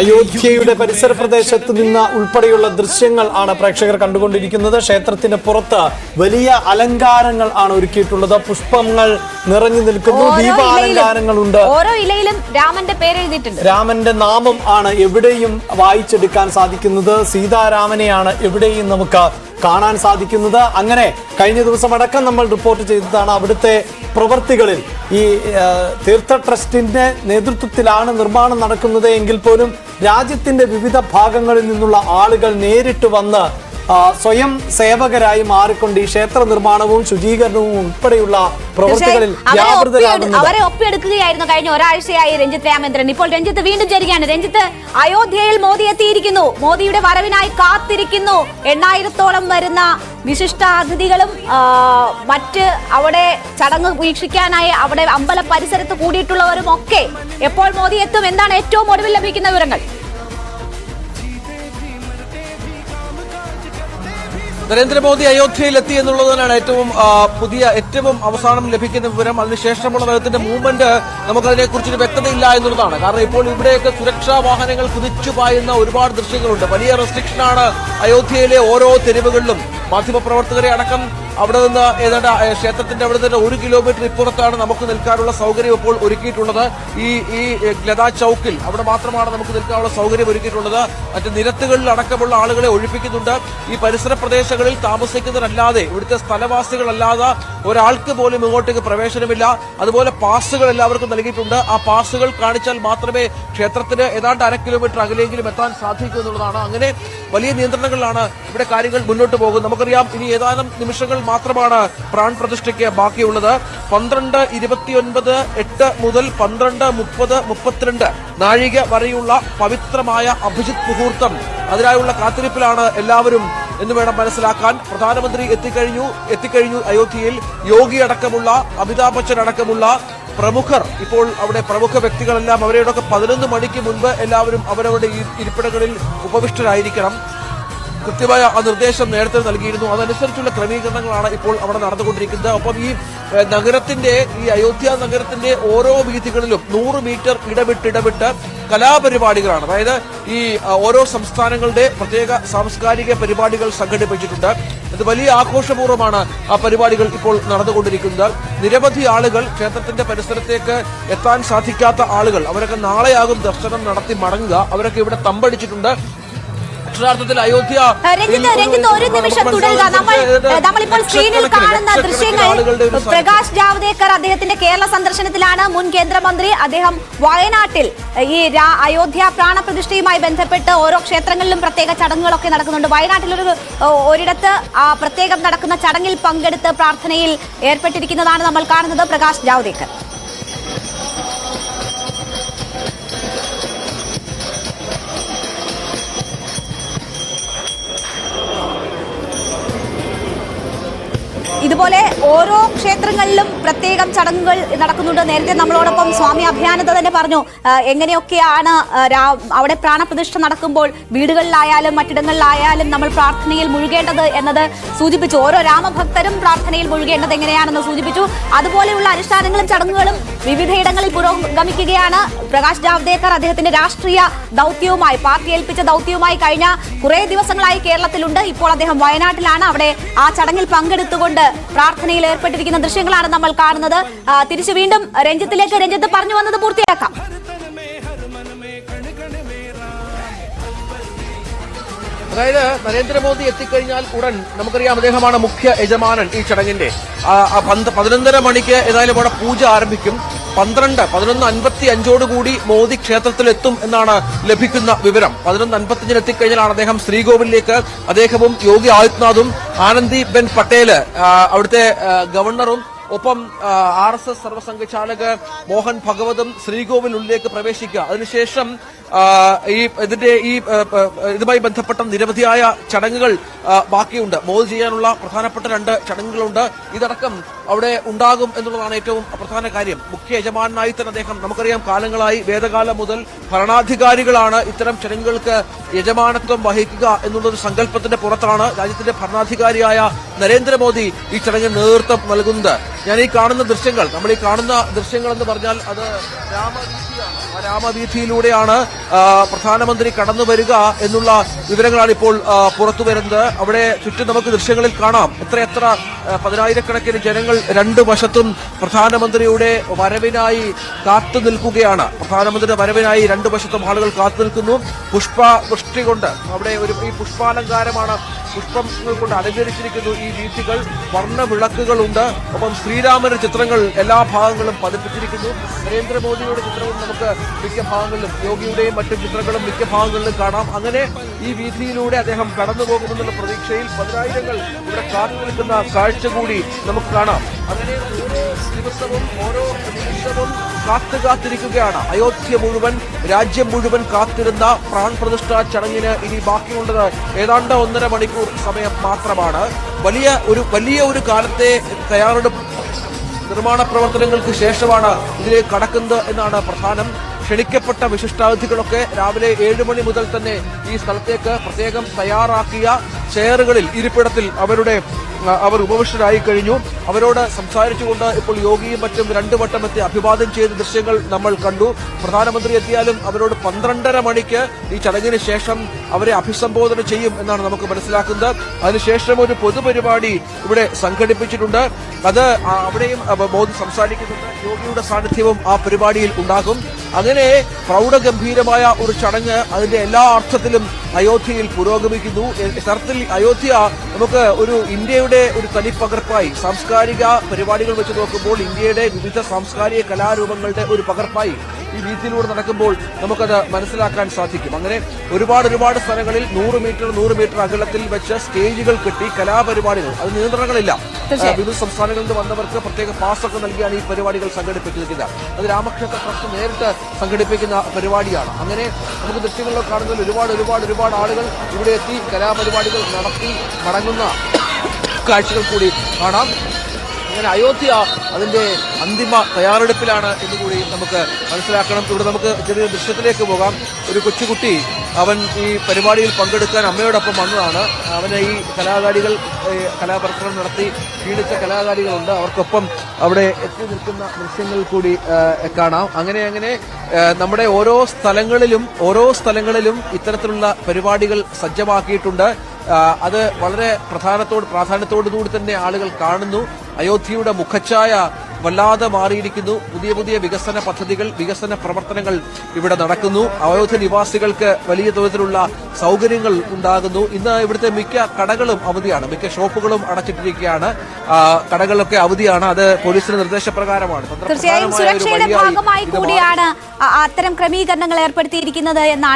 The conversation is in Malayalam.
അയോധ്യയുടെ പരിസര പ്രദേശത്ത് നിന്ന് ഉൾപ്പെടെയുള്ള ദൃശ്യങ്ങൾ ആണ് പ്രേക്ഷകർ കണ്ടുകൊണ്ടിരിക്കുന്നത്. ക്ഷേത്രത്തിന്റെ പുറത്ത് വലിയ അലങ്കാരങ്ങൾ ആണ് ഒരുക്കിയിട്ടുള്ളത്. പുഷ്പങ്ങൾ നിറഞ്ഞു നിൽക്കുന്നു. ദീപാലങ്കാരങ്ങളുണ്ട് ഓരോ ഇലയിലും രാമന്റെ പേര് എഴുതിയിട്ടുണ്ട് രാമന്റെ നാമം ആണ് എവിടെയും വായിച്ചെടുക്കാൻ സാധിക്കുന്നത്. സീതാരാമനെയാണ് എവിടെയും നമുക്ക് കാണാൻ സാധിക്കുന്നത്. അങ്ങനെ കഴിഞ്ഞ ദിവസം അടക്കം നമ്മൾ റിപ്പോർട്ട് ചെയ്തതാണ് അവിടുത്തെ പ്രവർത്തികളിൽ ഈ തീർത്ഥ ട്രസ്റ്റിന്റെ നേതൃത്വത്തിലാണ് നിർമ്മാണം നടക്കുന്നത് എങ്കിൽ പോലും രാജ്യത്തിന്റെ വിവിധ ഭാഗങ്ങളിൽ നിന്നുള്ള ആളുകൾ നേരിട്ട് വന്ന് സ്വയം സേവകരായി മാറിക്കൊണ്ട് ഈ ക്ഷേത്ര നിർമ്മാണവും ശുചീകരണവും ഉൾപ്പെടെയുള്ള പ്രവർത്തികളിൽ അവരെ ഒപ്പിയെടുക്കുകയായിരുന്നു കഴിഞ്ഞ ഒരാഴ്ചയായി രഞ്ജിത്ത് രാമേന്ദ്രൻ. ഇപ്പോൾ രഞ്ജിത്ത് വീണ്ടും ചേരുകയാണ്. രഞ്ജിത്ത് അയോധ്യയിൽ മോദി എത്തിയിരിക്കുന്നു. മോദിയുടെ വരവിനായി കാത്തിരിക്കുന്നു. എണ്ണായിരത്തോളം വരുന്ന വിശിഷ്ട അതിഥികളും ആ, മറ്റ് അവിടെ ചടങ്ങ് വീക്ഷിക്കാനായി അവിടെ അമ്പല പരിസരത്ത് കൂടിയിട്ടുള്ളവരും ഒക്കെ എപ്പോൾ മോദി എത്തും? എന്താണ് ഏറ്റവും ഒടുവിൽ ലഭിക്കുന്ന വിവരങ്ങൾ? നരേന്ദ്രമോദി അയോധ്യയിൽ എത്തി എന്നുള്ളതിനാണ് ഏറ്റവും പുതിയ ഏറ്റവും അവസാനം ലഭിക്കുന്ന വിവരം. അതിനുശേഷമുള്ള അദ്ദേഹത്തിന്റെ മൂവ്മെന്റ് നമുക്കതിനെക്കുറിച്ചൊരു വ്യക്തതയില്ല എന്നുള്ളതാണ്. കാരണം ഇപ്പോൾ ഇവിടെയൊക്കെ സുരക്ഷാ വാഹനങ്ങൾ കുതിച്ചു പായുന്ന ഒരുപാട് ദൃശ്യങ്ങളുണ്ട്. വലിയ റെസ്ട്രിക്ഷനാണ് അയോധ്യയിലെ ഓരോ തെരുവുകളിലും. മാധ്യമപ്രവർത്തകരെ അടക്കം അവിടെ നിന്ന് ഏതാണ്ട് ക്ഷേത്രത്തിന്റെ അവിടെ നിന്ന് ഒരു കിലോമീറ്റർ ഇപ്പുറത്താണ് നമുക്ക് നിൽക്കാനുള്ള സൗകര്യം ഇപ്പോൾ ഒരുക്കിയിട്ടുള്ളത്. ഈ ഈ ലതാ ചൌക്കിൽ അവിടെ മാത്രമാണ് നമുക്ക് നിൽക്കാനുള്ള സൗകര്യം ഒരുക്കിയിട്ടുള്ളത്. മറ്റ് നിരത്തുകളിൽ അടക്കമുള്ള ആളുകളെ ഒഴിപ്പിക്കുന്നുണ്ട്. ഈ പരിസര പ്രദേശങ്ങളിൽ താമസിക്കുന്നവരല്ലാതെ ഇവിടുത്തെ സ്ഥലവാസികളല്ലാതെ ഒരാൾക്ക് പോലും ഇങ്ങോട്ടേക്ക് പ്രവേശനമില്ല. അതുപോലെ പാസുകൾ എല്ലാവർക്കും നൽകിയിട്ടുണ്ട്. ആ പാസുകൾ കാണിച്ചാൽ മാത്രമേ ക്ഷേത്രത്തിന് ഏതാണ്ട് അര കിലോമീറ്റർ അകലെങ്കിലും എത്താൻ സാധിക്കൂ എന്നുള്ളതാണ്. അങ്ങനെ വലിയ നിയന്ത്രണങ്ങളിലാണ് ഇവിടെ കാര്യങ്ങൾ മുന്നോട്ട് പോകും നമുക്കറിയാം ഇനി ഏതാനും നിമിഷങ്ങൾ മാത്രമാണ് പ്രാൺ പ്രതിഷ്ഠയ്ക്ക് ബാക്കിയുള്ളത്. പന്ത്രണ്ട് ഇരുപത്തിയൊൻപത് എട്ട് മുതൽ പന്ത്രണ്ട് മുപ്പത് മുപ്പത്തിരണ്ട് നാഴിക വരെയുള്ള പവിത്രമായ അഭിജിത് മുഹൂർത്തം. അതിനായുള്ള കാത്തിരിപ്പിലാണ് എല്ലാവരും എന്ന് വേണം മനസ്സിലാക്കാൻ. പ്രധാനമന്ത്രി എത്തിക്കഴിഞ്ഞു. എത്തിക്കഴിഞ്ഞു അയോധ്യയിൽ. യോഗി അടക്കമുള്ള അമിതാഭ് ബച്ചൻ അടക്കമുള്ള പ്രമുഖർ. ഇപ്പോൾ അവിടെ പ്രമുഖ വ്യക്തികളെല്ലാം അവരെയൊക്കെ പതിനൊന്ന് മണിക്ക് മുൻപ് എല്ലാവരും അവരവരുടെ ഇരിപ്പിടങ്ങളിൽ ഉപവിഷ്ടരായിരിക്കണം. കൃത്യമായ ആ നിർദ്ദേശം നേരത്തെ നൽകിയിരുന്നു. അതനുസരിച്ചുള്ള ക്രമീകരണങ്ങളാണ് ഇപ്പോൾ അവിടെ നടന്നുകൊണ്ടിരിക്കുന്നത്. ഒപ്പം ഈ നഗരത്തിന്റെ ഈ അയോധ്യ നഗരത്തിന്റെ ഓരോ വീഥികളിലും നൂറ് മീറ്റർ ഇടവിട്ടിടവിട്ട് ഇടവിട്ട് കലാപരിപാടികളാണ്. അതായത് ഈ ഓരോ സംസ്ഥാനങ്ങളുടെ പ്രത്യേക സാംസ്കാരിക പരിപാടികൾ സംഘടിപ്പിച്ചിട്ടുണ്ട്. ഇത് വലിയ ആഘോഷപൂർവമാണ് ആ പരിപാടികൾ ഇപ്പോൾ നടന്നുകൊണ്ടിരിക്കുന്നത്. നിരവധി ആളുകൾ ക്ഷേത്രത്തിന്റെ പരിസരത്തേക്ക് എത്താൻ സാധിക്കാത്ത ആളുകൾ അവരൊക്കെ നാളെയാകും ദർശനം നടത്തി മടങ്ങുക. അവരൊക്കെ ഇവിടെ തമ്പടിച്ചിട്ടുണ്ട്. അക്ഷരാർത്ഥത്തിൽ അയോധ്യ രഞ്ജിത്ത് രഞ്ജിത്ത് ഒരു നിമിഷം തുടരുക. നമ്മൾ നമ്മളിപ്പോൾ സ്ക്രീനിൽ കാണുന്ന ദൃശ്യങ്ങൾ പ്രകാശ് ജാവ്ദേക്കർ അദ്ദേഹത്തിന്റെ കേരള സന്ദർശനത്തിലാണ് മുൻ കേന്ദ്രമന്ത്രി അദ്ദേഹം വയനാട്ടിൽ ഈ അയോധ്യ പ്രാണപ്രതിഷ്ഠയുമായി ബന്ധപ്പെട്ട് ഓരോ ക്ഷേത്രങ്ങളിലും പ്രത്യേക ചടങ്ങുകളൊക്കെ നടക്കുന്നുണ്ട്. വയനാട്ടിൽ ഒരു ഒരിടത്ത് ആ പ്രത്യേകം നടക്കുന്ന ചടങ്ങിൽ പങ്കെടുത്ത് പ്രാർത്ഥനയിൽ ഏർപ്പെട്ടിരിക്കുന്നതാണ് നമ്മൾ കാണുന്നത് പ്രകാശ് ജാവ്ദേക്കർ. ഇതുപോലെ ഓരോ ക്ഷേത്രങ്ങളിലും പ്രത്യേകം ചടങ്ങുകൾ നടക്കുന്നുണ്ട്. നേരത്തെ നമ്മളോടൊപ്പം സ്വാമി അഭിയാനത തന്നെ പറഞ്ഞു എങ്ങനെയൊക്കെയാണ് അവിടെ പ്രാണപ്രതിഷ്ഠ നടക്കുമ്പോൾ വീടുകളിലായാലും മറ്റിടങ്ങളിലായാലും നമ്മൾ പ്രാർത്ഥനയിൽ മുഴുകേണ്ടത് എന്നത് സൂചിപ്പിച്ചു. ഓരോ രാമഭക്തരും പ്രാർത്ഥനയിൽ മുഴുകേണ്ടത് എങ്ങനെയാണെന്ന് സൂചിപ്പിച്ചു. അതുപോലെയുള്ള അനുഷ്ഠാനങ്ങളും ചടങ്ങുകളും വിവിധയിടങ്ങളിൽ പുരോഗമിക്കുകയാണ്. പ്രകാശ് ജാവ്ദേക്കർ അദ്ദേഹത്തിന്റെ രാഷ്ട്രീയ ദൗത്യവുമായി പാർട്ടി ഏൽപ്പിച്ച ദൗത്യവുമായി കഴിഞ്ഞ കുറേ ദിവസങ്ങളായി കേരളത്തിലുണ്ട്. ഇപ്പോൾ അദ്ദേഹം വയനാട്ടിലാണ്. അവിടെ ആ ചടങ്ങിൽ പങ്കെടുത്തുകൊണ്ട് പ്രാർത്ഥനയിൽ ഏർപ്പെട്ടിരിക്കുന്ന ദൃശ്യങ്ങളാണ് നമ്മൾ കാണുന്നത്. തിരിച്ചു വീണ്ടും രഞ്ജിത്തിലേക്ക് രഞ്ജിത്ത് പറഞ്ഞു വന്നത് പൂർത്തിയാക്കാം. അതായത് നരേന്ദ്രമോദി എത്തിക്കഴിഞ്ഞാൽ ഉടൻ നമുക്കറിയാം അദ്ദേഹമാണ് മുഖ്യ യജമാനൻ ഈ ചടങ്ങിന്റെ. പതിനൊന്നര മണിക്ക് ഏതായാലും അവിടെ പൂജ ആരംഭിക്കും. പന്ത്രണ്ട് പതിനൊന്ന് അൻപത്തി അഞ്ചോടുകൂടി മോദി ക്ഷേത്രത്തിലെത്തും എന്നാണ് ലഭിക്കുന്ന വിവരം. പതിനൊന്ന് അൻപത്തിയഞ്ചിന് എത്തിക്കഴിഞ്ഞാലാണ് അദ്ദേഹം ശ്രീകോവിലേക്ക് അദ്ദേഹവും യോഗി ആദിത്യനാഥും ആനന്ദി ബെൻ പട്ടേൽ അവിടുത്തെ ഗവർണറും ഒപ്പം ആർ എസ് എസ് സർവസംഘചാലക് മോഹൻ ഭഗവതും ശ്രീകോവിലുള്ളിലേക്ക് പ്രവേശിക്കുക. അതിനുശേഷം ഈ ഇതിന്റെ ഈ ഇതുമായി ബന്ധപ്പെട്ട നിരവധിയായ ചടങ്ങുകൾ ബാക്കിയുണ്ട്. മോദി ചെയ്യാനുള്ള പ്രധാനപ്പെട്ട രണ്ട് ചടങ്ങുകളുണ്ട്. ഇതടക്കം അവിടെ ഉണ്ടാകും എന്നുള്ളതാണ് ഏറ്റവും പ്രധാന കാര്യം. മുഖ്യ യജമാനായി തന്നെ അദ്ദേഹം നമുക്കറിയാം കാലങ്ങളായി വേദകാലം മുതൽ ഭരണാധികാരികളാണ് ഇത്തരം ചടങ്ങുകൾക്ക് യജമാനത്വം വഹിക്കുക എന്നുള്ളൊരു സങ്കല്പത്തിന്റെ പുറത്താണ് രാജ്യത്തിന്റെ ഭരണാധികാരിയായ നരേന്ദ്രമോദി ഈ ചടങ്ങിന് നേതൃത്വം നൽകുന്നത്. ഞാൻ ഈ കാണുന്ന ദൃശ്യങ്ങൾ നമ്മൾ ഈ കാണുന്ന ദൃശ്യങ്ങൾ എന്ന് പറഞ്ഞാൽ അത് രാമവീഥിയാണ്. ആ രാമവീഥിയിലൂടെയാണ് പ്രധാനമന്ത്രി കടന്നു വരിക എന്നുള്ള വിവരങ്ങളാണ് ഇപ്പോൾ പുറത്തു വരുന്നത്. അവിടെ ചുറ്റും നമുക്ക് ദൃശ്യങ്ങളിൽ കാണാം. എത്ര എത്ര പതിനായിരക്കണക്കിന് ജനങ്ങൾ രണ്ടു വശത്തും പ്രധാനമന്ത്രിയുടെ വരവിനായി കാത്തു നിൽക്കുകയാണ്. പ്രധാനമന്ത്രിയുടെ വരവിനായി രണ്ടു വശത്തും ആളുകൾ കാത്തു നിൽക്കുന്നു. പുഷ്പ വൃഷ്ടി കൊണ്ട് അവിടെ ഒരു ഈ പുഷ്പാലങ്കാരമാണ് പുഷ്പങ്ങൾ കൊണ്ട് അലങ്കരിച്ചിരിക്കുന്നു ഈ വീഥികൾ. വർണവിളക്കുകളുണ്ട് ഒപ്പം ശ്രീരാമന്റെ ചിത്രങ്ങൾ എല്ലാ ഭാഗങ്ങളും പതിപ്പിച്ചിരിക്കുന്നു. നരേന്ദ്രമോദിയുടെ ചിത്രവും നമുക്ക് മിക്ക ഭാഗങ്ങളിലും യോഗിയുടെയും മറ്റു ചിത്രങ്ങളും മിക്ക ഭാഗങ്ങളിലും കാണാം. അങ്ങനെ ഈ വീഥിയിലൂടെ അദ്ദേഹം കടന്നു പോകുമെന്നുള്ള പ്രതീക്ഷയിൽ പതിനായിരങ്ങൾ ഇവിടെ കാത്തു നിൽക്കുന്ന കാഴ്ച കൂടി നമുക്ക് കാണാം. അങ്ങനെ ഓരോ ദിവസവും ഓരോ നിമിഷവും കാത്തു കാത്തിരിക്കുകയാണ് അയോധ്യ മുഴുവൻ രാജ്യം മുഴുവൻ കാത്തിരുന്ന പ്രാൺ പ്രതിഷ്ഠാ ചടങ്ങിന് ഇനി ബാക്കിയുള്ളത് ഏതാണ്ട് ഒന്നര മണിക്കൂർ സമയം മാത്രമാണ്. വലിയ ഒരു വലിയ ഒരു കാലത്തെ തയ്യാറെടുപ്പ് നിർമ്മാണ പ്രവർത്തനങ്ങൾക്ക് ശേഷമാണ് ഇതിലേക്ക് കടക്കുന്നത് എന്നാണ് പ്രധാനം. ക്ഷണിക്കപ്പെട്ട വിശിഷ്ടാതിഥികളൊക്കെ രാവിലെ ഏഴ് മണി മുതൽ തന്നെ ഈ സ്ഥലത്തേക്ക് പ്രത്യേകം തയ്യാറാക്കിയ ചെയറുകളിൽ ഇരിപ്പിടത്തിൽ അവരുടെ അവർ ഉപവിഷ്ടരായി കഴിഞ്ഞു. അവരോട് സംസാരിച്ചുകൊണ്ട് ഇപ്പോൾ യോഗിയും മറ്റും രണ്ടു വട്ടം എത്തി അഭിവാദ്യം ചെയ്ത ദൃശ്യങ്ങൾ നമ്മൾ കണ്ടു. പ്രധാനമന്ത്രി എത്തിയാലും അവരോട് പന്ത്രണ്ടര മണിക്ക് ഈ ചടങ്ങിന് ശേഷം അവരെ അഭിസംബോധന ചെയ്യും എന്നാണ് നമുക്ക് മനസ്സിലാക്കുന്നത്. അതിനുശേഷം ഒരു പൊതുപരിപാടി ഇവിടെ സംഘടിപ്പിച്ചിട്ടുണ്ട്. അത് അവിടെയും മോദി സംസാരിക്കുന്നുണ്ട്. യോഗിയുടെ സാന്നിധ്യവും ആ പരിപാടിയിൽ ഉണ്ടാകും. അങ്ങനെ പ്രൗഢഗംഭീരമായ ഒരു ചടങ്ങ് അതിന്റെ എല്ലാ അർത്ഥത്തിലും അയോധ്യയിൽ പുരോഗമിക്കുന്നു. എ- യഥാർത്ഥത്തിൽ അയോധ്യ നമുക്ക് ഒരു ഇന്ത്യയുടെ ഒരു തനിപ്പകർപ്പായി സാംസ്കാരിക പരിപാടികൾ വെച്ച് നോക്കുമ്പോൾ ഇന്ത്യയുടെ വിവിധ സാംസ്കാരിക കലാരൂപങ്ങളുടെ ഒരു പകർപ്പായി. ഈ വീതിയിലൂടെ നടക്കുമ്പോൾ നമുക്കത് മനസ്സിലാക്കാൻ സാധിക്കും. അങ്ങനെ ഒരുപാട് ഒരുപാട് സ്ഥലങ്ങളിൽ നൂറ് മീറ്റർ നൂറ് മീറ്റർ അകലത്തിൽ വെച്ച സ്റ്റേജുകൾ കെട്ടി കലാപരിപാടികൾ. അത് നിയന്ത്രണങ്ങളില്ല. വിവിധ സംസ്ഥാനങ്ങളിൽ നിന്ന് വന്നവർക്ക് പ്രത്യേക പാസൊക്കെ നൽകിയാണ് ഈ പരിപാടികൾ സംഘടിപ്പിച്ചിരിക്കുന്നത്. അത് രാമക്ഷേത്ര ട്രസ്റ്റ് നേരിട്ട് സംഘടിപ്പിക്കുന്ന പരിപാടിയാണ്. അങ്ങനെ നമുക്ക് ദൃശ്യങ്ങളിലോ കാണുന്നതിൽ ഒരുപാട് ഒരുപാട് ഒരുപാട് ആളുകൾ ഇവിടെ എത്തി കലാപരിപാടികൾ നടത്തി മടങ്ങുന്ന കാഴ്ചകൾ കൂടി കാണാം. അങ്ങനെ അയോധ്യ അതിന്റെ അന്തിമ തയ്യാറെടുപ്പിലാണ് എന്ന് കൂടി നമുക്ക് മനസ്സിലാക്കണം. ഇവിടെ നമുക്ക് ചെറിയ ദൃശ്യത്തിലേക്ക് പോകാം. ഒരു കൊച്ചുകുട്ടി അവൻ ഈ പരിപാടിയിൽ പങ്കെടുക്കാൻ അമ്മയോടൊപ്പം വന്നതാണ്. അവനെ ഈ കലാകാരികൾ കലാപ്രസരം നടത്തി ക്ഷീണിച്ച കലാകാരികളുണ്ട്. അവർക്കൊപ്പം അവിടെ എത്തി നിൽക്കുന്ന ദൃശ്യങ്ങൾ കൂടി കാണാം. അങ്ങനെ അങ്ങനെ നമ്മുടെ ഓരോ സ്ഥലങ്ങളിലും ഓരോ സ്ഥലങ്ങളിലും ഇത്തരത്തിലുള്ള പരിപാടികൾ സജ്ജമാക്കിയിട്ടുണ്ട്. അത് വളരെ പ്രധാനത്തോട് പ്രാധാന്യത്തോടു കൂടി തന്നെ ആളുകൾ കാണുന്നു. അയോധ്യയുടെ മുഖച്ഛായ വല്ലാതെ മാറിയിരിക്കുന്നു. പുതിയ പുതിയ വികസന പദ്ധതികൾ വികസന പ്രവർത്തനങ്ങൾ ഇവിടെ നടക്കുന്നു. അയോധ്യ നിവാസികൾക്ക് വലിയ തോതിലുള്ള സൗകര്യങ്ങൾ ഉണ്ടാകുന്നു. ഇന്ന് ഇവിടുത്തെ മിക്ക കടകളും അവധിയാണ്. മിക്ക ഷോപ്പുകളും അടച്ചിട്ടിരിക്കുകയാണ്. കടകളൊക്കെ അവധിയാണ്. അത് പോലീസിന്റെ നിർദ്ദേശപ്രകാരമാണ്. തീർച്ചയായും സുരക്ഷയുടെ ഭാഗമായി കൂടിയാണ് അത്തരം ക്രമീകരണങ്ങൾ ഏർപ്പെടുത്തിയിരിക്കുന്നത് എന്നാണ്